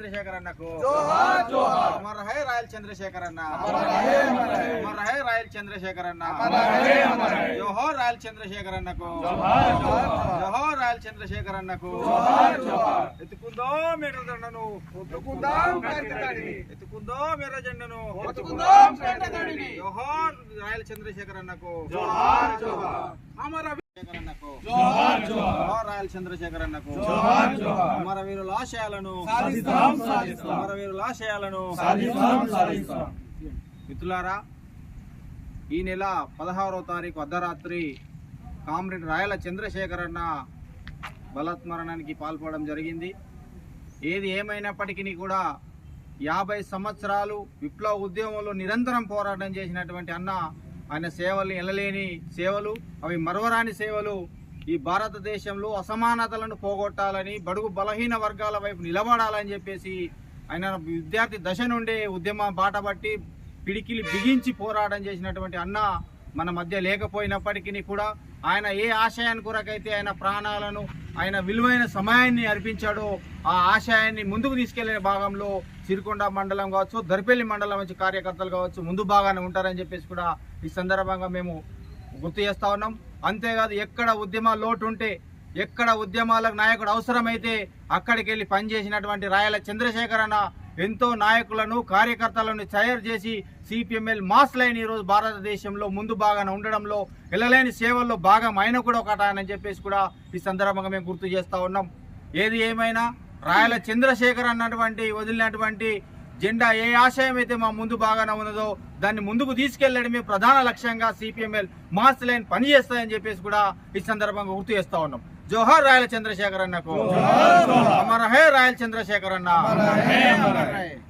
చంద్రశేఖర్ అన్నకు. Amar high royal Chandrasekhar అన్న. అమర్ రహే రహే రాయల్ చంద్రశేఖర్ అన్న. రహే రహే జోహార్ రాయల్ చంద్రశేఖర్ అన్నకు. జోహార్ రాయల్ చంద్రశేఖర్ అన్నకు. ఎత్తుకుందాం ఎర్ర జెండను ఎత్తుకుందాం ఎర్ర జెండను జోహార్ రాయల్ చంద్రశేఖర్ అన్నకు. అమర చంద్రశేఖర్ అన్నకు. రాయల్ చంద్రశేఖర్ అన్నకు అమరవీరుల ఆశయాలను అమరవీరుల ఆశయాలను మిత్రులారా ఈ నెల పదహారవ తారీఖు అర్ధరాత్రి కామ్రేడ్ రాయల చంద్రశేఖర్ అన్న బలాత్మరణానికి పాల్పడడం జరిగింది. ఏది ఏమైనప్పటికీ కూడా యాభై సంవత్సరాలు విప్లవ ఉద్యమంలో నిరంతరం పోరాటం చేసినటువంటి అన్న ఆయన సేవలు ఎనలేని సేవలు అవి మరవరాని సేవలు ఈ భారతదేశంలో అసమానతలను పోగొట్టాలని బడుగు బలహీన వర్గాల వైపు నిలబడాలని చెప్పేసి ఆయన విద్యార్థి దశ నుండే ఉద్యమ బాట పట్టి పిడికిలి బిగించి పోరాటం చేసినటువంటి అన్న మన మధ్య లేకపోయినప్పటికీ కూడా ఆయన ఏ ఆశయాన్ని కొరకైతే ఆయన ప్రాణాలను ఆయన విలువైన సమయాన్ని అర్పించాడో ఆ ఆశయాన్ని ముందుకు తీసుకెళ్ళిన భాగంలో సిరికొండ మండలం కావచ్చు దర్పల్లి మండలం నుంచి కార్యకర్తలు కావచ్చు ముందు భాగానే ఉంటారని చెప్పేసి కూడా ఈ సందర్భంగా మేము గుర్తు చేస్తా ఉన్నాం. అంతేకాదు ఎక్కడ ఉద్యమ లోటు ఉంటే ఎక్కడ ఉద్యమాలకు నాయకుడు అవసరమైతే అక్కడికి వెళ్ళి పనిచేసినటువంటి రాయల చంద్రశేఖర్ అన్న ఎంతో నాయకులను కార్యకర్తలను తయారు చేసి సిపిఎంఎల్ మాస్ లైన్ ఈరోజు భారతదేశంలో ముందు భాగాన ఉండడంలో ఇళ్ళలేని సేవల్లో భాగం ఆయన కూడా ఒకట అని చెప్పేసి కూడా ఈ సందర్భంగా మేము గుర్తు చేస్తూ ఉన్నాం. ఏది ఏమైనా రాయల చంద్రశేఖర్ అన్నటువంటి వదిలినటువంటి జెండా ఏ ఆశయం అయితే మా ముందు బాగానే ఉన్నదో దాన్ని ముందుకు తీసుకెళ్ళడమే ప్రధాన లక్ష్యంగా సిపిఎంఎల్ మాస్ లైన్ పనిచేస్తాయని చెప్పేసి కూడా ఈ సందర్భంగా గుర్తు చేస్తా ఉన్నాం. జోహార్ రాయల చంద్రశేఖర్ అన్నకు. జోహార్ జోహార్. అమర హే రాయల చంద్రశేఖర్ అన్న.